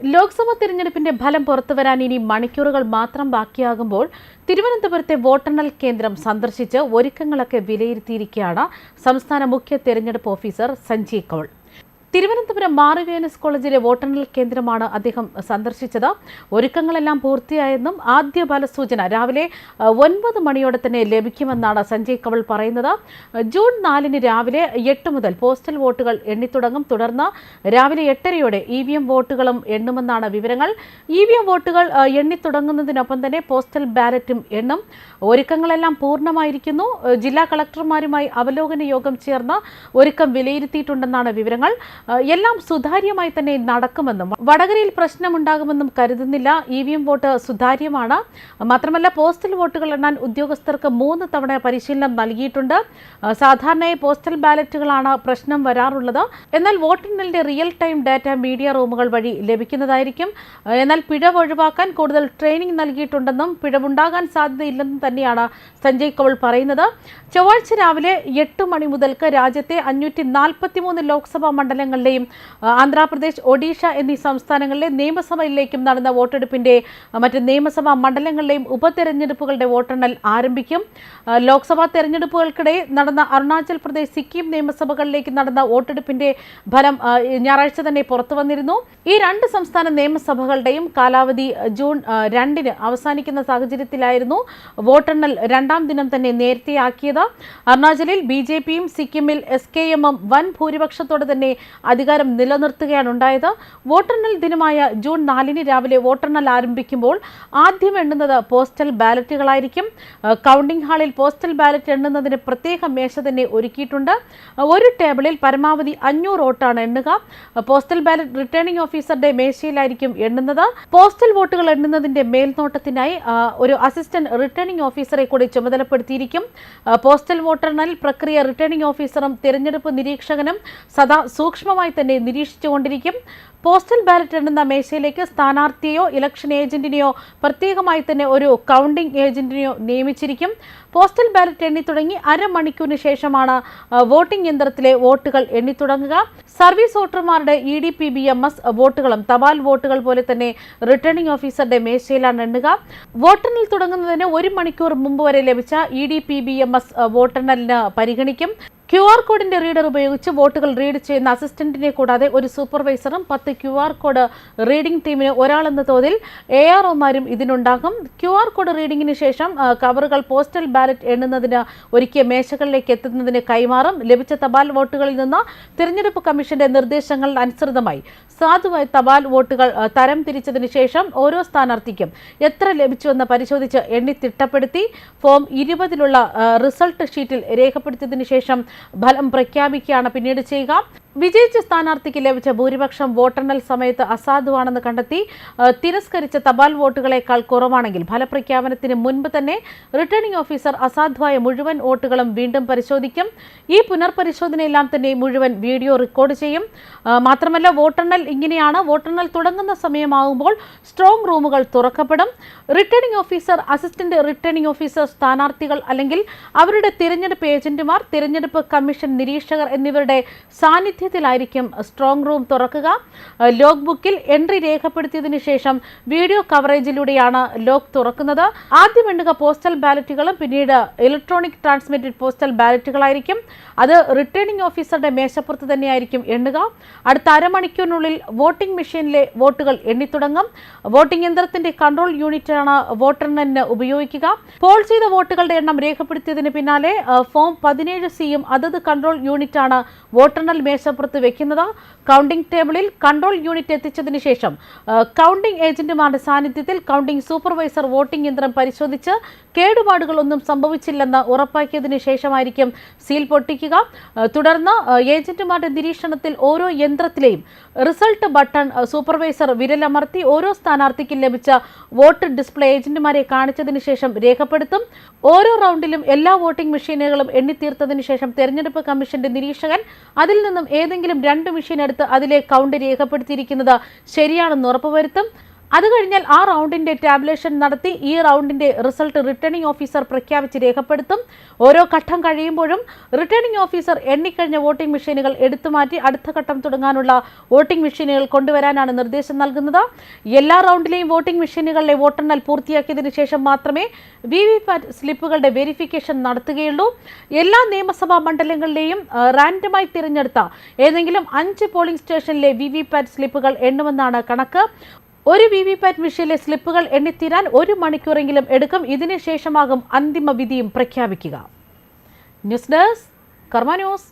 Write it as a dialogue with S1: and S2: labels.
S1: ലോക്സഭാ തിരഞ്ഞെടുപ്പിന്റെ ഫലം പുറത്തുവരാൻ ഇനി മണിക്കൂറുകൾ മാത്രം ബാക്കിയാകുമ്പോൾ തിരുവനന്തപുരത്തെ വോട്ടെണ്ണൽ കേന്ദ്രം സന്ദർശിച്ച് ഒരുക്കങ്ങളൊക്കെ വിലയിരുത്തിയിരിക്കുകയാണ് സംസ്ഥാന മുഖ്യ തിരഞ്ഞെടുപ്പ് ഓഫീസർ സഞ്ജയ് കൗൾ. തിരുവനന്തപുരം മാറിവേനസ് കോളേജിലെ വോട്ടെണ്ണൽ കേന്ദ്രമാണ് അദ്ദേഹം സന്ദർശിച്ചത്. ഒരുക്കങ്ങളെല്ലാം പൂർത്തിയായെന്നും ആദ്യ ഫലസൂചന രാവിലെ ഒൻപത് മണിയോടെ തന്നെ ലഭിക്കുമെന്നാണ് സഞ്ജയ് കവൾ പറയുന്നത്. ജൂൺ നാലിന് രാവിലെ എട്ട് മുതൽ പോസ്റ്റൽ വോട്ടുകൾ എണ്ണിത്തുടങ്ങും. തുടർന്ന് രാവിലെ എട്ടരയോടെ ഇ വി എം വോട്ടുകളും എണ്ണുമെന്നാണ് വിവരങ്ങൾ. ഇ വി എം വോട്ടുകൾ എണ്ണിത്തുടങ്ങുന്നതിനൊപ്പം തന്നെ പോസ്റ്റൽ ബാലറ്റും എണ്ണും. ഒരുക്കങ്ങളെല്ലാം പൂർണമായിരിക്കുന്നു. ജില്ലാ കളക്ടർമാരുമായി അവലോകന യോഗം ചേർന്ന് ഒരുക്കം വിലയിരുത്തിയിട്ടുണ്ടെന്നാണ് വിവരങ്ങൾ. എല്ലാം സുതാര്യമായി തന്നെ നടക്കുമെന്നും വടകരയിൽ പ്രശ്നമുണ്ടാകുമെന്നും കരുതുന്നില്ല ഇ വി എം വോട്ട് സുതാര്യമാണ്. മാത്രമല്ല പോസ്റ്റൽ വോട്ടുകൾ എണ്ണാൻ ഉദ്യോഗസ്ഥർക്ക് മൂന്ന് തവണ പരിശീലനം നൽകിയിട്ടുണ്ട്. സാധാരണയായി പോസ്റ്റൽ ബാലറ്റുകളാണ് പ്രശ്നം വരാറുള്ളത്. എന്നാൽ വോട്ടെണ്ണലിന്റെ റിയൽ ടൈം ഡാറ്റ മീഡിയ റൂമുകൾ വഴി ലഭിക്കുന്നതായിരിക്കും. എന്നാൽ പിഴവ് ഒഴിവാക്കാൻ കൂടുതൽ ട്രെയിനിങ് നൽകിയിട്ടുണ്ടെന്നും പിഴവുണ്ടാകാൻ സാധ്യതയില്ലെന്നും തന്നെയാണ് സഞ്ജയ് കൗൾ പറയുന്നത്. ചൊവ്വാഴ്ച രാവിലെ എട്ട് മണി മുതൽക്ക് രാജ്യത്തെ അഞ്ഞൂറ്റി നാൽപ്പത്തിമൂന്ന് ലോക്സഭാ മണ്ഡലങ്ങളിലെയും ആ, ആന്ധ്രാപ്രദേശ് ഒഡീഷ എന്നീ സംസ്ഥാനങ്ങളിലെ നിയമസഭയിലേക്കും നടന്ന വോട്ടെടുപ്പിന്റെ മറ്റ് നിയമസഭാ മണ്ഡലങ്ങളിലെയും ഉപതെരഞ്ഞെടുപ്പുകളുടെ വോട്ടെണ്ണൽ ആരംഭിക്കും. ലോക്സഭാ തെരഞ്ഞെടുപ്പുകൾക്കിടെ നടന്ന അരുണാചൽ പ്രദേശ് സിക്കിം നിയമസഭകളിലേക്ക് നടന്ന വോട്ടെടുപ്പിന്റെ ഫലം ഞായറാഴ്ച തന്നെ പുറത്തു വന്നിരുന്നു. ഈ രണ്ട് സംസ്ഥാന നിയമസഭകളുടെയും കാലാവധി ജൂൺ രണ്ടിന് അവസാനിക്കുന്ന സാഹചര്യത്തിലായിരുന്നു വോട്ടെണ്ണൽ രണ്ടാം ദിനം തന്നെ നേരത്തെയാക്കിയത്. അരുണാചലിൽ ബി ജെ പിയും സിക്കിമിൽ എസ് കെ എമ്മും വൻ ഭൂരിപക്ഷത്തോടെ തന്നെ അധികാരം നിലനിർത്തുകയാണ് ഉണ്ടായത്. വോട്ടെണ്ണൽ ദിനമായ ജൂൺ നാലിന് രാവിലെ വോട്ടെണ്ണൽ ആരംഭിക്കുമ്പോൾ ആദ്യം എണ്ണുന്നത് പോസ്റ്റൽ ബാലറ്റുകളായിരിക്കും. കൗണ്ടിംഗ് ഹാളിൽ പോസ്റ്റൽ ബാലറ്റ് എണ്ണുന്നതിന് പ്രത്യേക മേശ തന്നെ ഒരുക്കിയിട്ടുണ്ട്. ഒരു ടേബിളിൽ പരമാവധി അഞ്ഞൂറ് വോട്ടാണ് എണ്ണുക. പോസ്റ്റൽ ബാലറ്റ് റിട്ടേണിംഗ് ഓഫീസറുടെ മേശയിലായിരിക്കും എണ്ണുന്നത്. പോസ്റ്റൽ വോട്ടുകൾ എണ്ണുന്നതിന്റെ മേൽനോട്ടത്തിനായി ഒരു അസിസ്റ്റന്റ് റിട്ടേണിംഗ് ഓഫീസറെ കൂടി ചുമതലപ്പെടുത്തിയിരിക്കും. പോസ്റ്റൽ വോട്ടെണ്ണൽ പ്രക്രിയ റിട്ടേണിംഗ് ഓഫീസറും തിരഞ്ഞെടുപ്പ് നിരീക്ഷകനും സദാ സൂക്ഷ്മമായി തന്നെ നിരീക്ഷിച്ചുകൊണ്ടിരിക്കും. പോസ്റ്റൽ ബാലറ്റ് എണ്ണുന്ന മേശയിലേക്ക് സ്ഥാനാർത്ഥിയെയോ ഇലക്ഷൻ ഏജന്റിനെയോ പ്രത്യേകമായി തന്നെ ഒരു കൗണ്ടിംഗ് ഏജന്റിനെയോ നിയമിച്ചിരിക്കും. പോസ്റ്റൽ ബാലറ്റ് എണ്ണി തുടങ്ങി അരമണിക്കൂറിന് ശേഷമാണ് വോട്ടിംഗ് യന്ത്രത്തിലെ വോട്ടുകൾ എണ്ണി തുടങ്ങുക സർവീസ് വോട്ടർമാരുടെ E D P B M S വോട്ടുകളും തപാൽ വോട്ടുകൾ പോലെ തന്നെ റിട്ടേണിംഗ് ഓഫീസറുടെ മേശയിലാണ് എണ്ണുക. വോട്ടെണ്ണൽ തുടങ്ങുന്നതിന് ഒരു മണിക്കൂർ മുമ്പ് വരെ ലഭിച്ച E D P B M S വോട്ടെണ്ണലിന് പരിഗണിക്കും. ക്യു ആർ കോഡിന്റെ റീഡർ ഉപയോഗിച്ച് വോട്ടുകൾ റീഡ് ചെയ്യുന്ന അസിസ്റ്റന്റിനെ കൂടാതെ ഒരു സൂപ്പർവൈസറും പത്ത് ക്യു ആർ കോഡ് റീഡിംഗ് ടീമിന് ഒരാളെന്ന തോതിൽ എ ആർ ഒമാരും ഇതിനുണ്ടാകും. ക്യു ആർ കോഡ് റീഡിംഗിന് ശേഷം കവറുകൾ പോസ്റ്റൽ ബാലറ്റ് എണ്ണുന്നതിന് ഒരുക്കിയ മേശകളിലേക്ക് എത്തുന്നതിന് കൈമാറും. ലഭിച്ച തപാൽ വോട്ടുകളിൽ നിന്ന് തിരഞ്ഞെടുപ്പ് കമ്മീഷന്റെ നിർദ്ദേശങ്ങൾ അനുസൃതമായി. സാധുവായ തപാൽ വോട്ടുകൾ തരം തിരിച്ചതിന് ശേഷം ഓരോ സ്ഥാനാർത്ഥിക്കും എത്ര ലഭിച്ചുവെന്ന് പരിശോധിച്ച് എണ്ണി തിട്ടപ്പെടുത്തി ഫോം ഇരുപതിലുള്ള റിസൾട്ട് ഷീറ്റിൽ രേഖപ്പെടുത്തിയതിനു ശേഷം ഫലം പ്രഖ്യാപിക്കുകയാണ് പിന്നീട് ചെയ്യുക. വിജയിച്ച സ്ഥാനാർത്ഥിക്ക് ലഭിച്ച ഭൂരിപക്ഷം വോട്ടെണ്ണൽ സമയത്ത് അസാധുവാണെന്ന് കണ്ടെത്തി തിരസ്കരിച്ച തപാൽ വോട്ടുകളേക്കാൾ കുറവാണെങ്കിൽ ഫലപ്രഖ്യാപനത്തിന് മുൻപ് തന്നെ റിട്ടേണിംഗ് ഓഫീസർ അസാധുവായ മുഴുവൻ വോട്ടുകളും വീണ്ടും പരിശോധിക്കും. ഈ പുനർപരിശോധനയെല്ലാം തന്നെ മുഴുവൻ വീഡിയോ റെക്കോർഡ് ചെയ്യും. മാത്രമല്ല വോട്ടെണ്ണൽ ഇങ്ങനെയാണ്. വോട്ടെണ്ണൽ തുടങ്ങുന്ന സമയമാകുമ്പോൾ സ്ട്രോങ് റൂമുകൾ തുറക്കപ്പെടും. Returning officer assistant returning officer സ്ഥാനാർത്ഥികൾ അല്ലെങ്കിൽ അവരുടെ തിരഞ്ഞെടുപ്പ് ഏജന്റുമാർ തിരഞ്ഞെടുപ്പ് കമ്മീഷൻ നിരീക്ഷകർ എന്നിവരുടെ സാന്നിധ്യത്തിലായിരിക്കും സ്ട്രോങ് റൂം തുറക്കുക. ലോഗ് ബുക്കിൽ എൻട്രി രേഖപ്പെടുത്തിയതിനു ശേഷം വീഡിയോ കവറേജിലൂടെയാണ് ലോക്ക് തുറക്കുന്നത്. ആദ്യം എണ്ണുക പോസ്റ്റൽ ബാലറ്റുകളും പിന്നീട് ഇലക്ട്രോണിക് ട്രാൻസ്മിറ്റഡ് പോസ്റ്റൽ ബാലറ്റുകളായിരിക്കും. അത് റിട്ടേണിംഗ് ഓഫീസറുടെ മേശപ്പുറത്ത് തന്നെയായിരിക്കും എണ്ണുക. അടുത്ത അരമണിക്കൂറിനുള്ളിൽ വോട്ടിംഗ് മെഷീനിലെ വോട്ടുകൾ എണ്ണിത്തുടങ്ങും. വോട്ടിംഗ് യന്ത്രത്തിന്റെ കൺട്രോൾ യൂണിറ്റാണ് വോട്ടെണ്ണലിന് ഉപയോഗിക്കുക. പോൾ ചെയ്ത വോട്ടുകളുടെ എണ്ണം രേഖപ്പെടുത്തിയതിന് പിന്നാലെ ഫോം പതിനേഴ് സിയും അതത് കൺട്രോൾ യൂണിറ്റാണ് വോട്ടെണ്ണൽ മേശപ്പുറത്ത് വെക്കുന്നത് കൗണ്ടിംഗ് ടേബിളിൽ കൺട്രോൾ യൂണിറ്റ് എത്തിച്ചതിന് ശേഷം കൗണ്ടിംഗ് ഏജന്റുമാരുടെ സാന്നിധ്യത്തിൽ കൗണ്ടിംഗ് സൂപ്പർവൈസർ വോട്ടിംഗ് യന്ത്രം പരിശോധിച്ച് കേടുപാടുകളൊന്നും സംഭവിച്ചില്ലെന്ന് ഉറപ്പാക്കിയതിനു ശേഷമായിരിക്കും സീൽ പൊട്ടിക്കുക. തുടർന്ന് ഏജന്റുമാരുടെ നിരീക്ഷണത്തിൽ ഓരോ യന്ത്രത്തിലെയും റിസൾട്ട് ബട്ടൺ സൂപ്പർവൈസർ വിരലമർത്തി ഓരോ സ്ഥാനാർത്ഥിക്കും ലഭിച്ച വോട്ട് ഡിസ്പ്ലേ ഏജന്റുമാരെ കാണിച്ചതിന് ശേഷം രേഖപ്പെടുത്തും. ഓരോ റൗണ്ടിലും എല്ലാ വോട്ടിംഗ് മെഷീനുകളും എണ്ണിത്തീർത്തതിനു ശേഷം തെരഞ്ഞെടുപ്പ് കമ്മീഷന്റെ നിരീക്ഷകൻ അതിൽ നിന്നും ഏതെങ്കിലും രണ്ട് മെഷീൻ എടുത്ത് അതിലെ കൗണ്ട് രേഖപ്പെടുത്തിയിരിക്കുന്നത് ശരിയാണെന്ന് ഉറപ്പുവരുത്തും. അത് കഴിഞ്ഞാൽ ആ റൗണ്ടിന്റെ ടാബ്ലേഷൻ നടത്തി ഈ റൗണ്ടിന്റെ റിസൾട്ട് റിട്ടേണിംഗ് ഓഫീസർ പ്രഖ്യാപിച്ച് രേഖപ്പെടുത്തും. ഓരോ ഘട്ടം കഴിയുമ്പോഴും റിട്ടേണിംഗ് ഓഫീസർ എണ്ണിക്കഴിഞ്ഞ വോട്ടിംഗ് മെഷീനുകൾ എടുത്തുമാറ്റി അടുത്ത ഘട്ടം തുടങ്ങാനുള്ള വോട്ടിംഗ് മെഷീനുകൾ കൊണ്ടുവരാനാണ് നിർദ്ദേശം നൽകുന്നത്. എല്ലാ റൗണ്ടിലെയും വോട്ടിംഗ് മെഷീനുകളിലെ വോട്ടെണ്ണൽ പൂർത്തിയാക്കിയതിന് ശേഷം മാത്രമേ വി വി പാറ്റ് സ്ലിപ്പുകളുടെ വെരിഫിക്കേഷൻ നടത്തുകയുള്ളൂ. എല്ലാ നിയമസഭാ മണ്ഡലങ്ങളിലെയും റാൻഡമായി തിരഞ്ഞെടുത്ത ഏതെങ്കിലും അഞ്ച് പോളിംഗ് സ്റ്റേഷനിലെ വി വി പാറ്റ് സ്ലിപ്പുകൾ എണ്ണുമെന്നാണ് കണക്ക്. ഒരു വി വി പാറ്റ് മെഷീനിലെ സ്ലിപ്പുകൾ എണ്ണിത്തീരാൻ ഒരു മണിക്കൂറെങ്കിലും എടുക്കും. ഇതിനു ശേഷമാകും അന്തിമ വിധിയും പ്രഖ്യാപിക്കുക. News desk Karma news.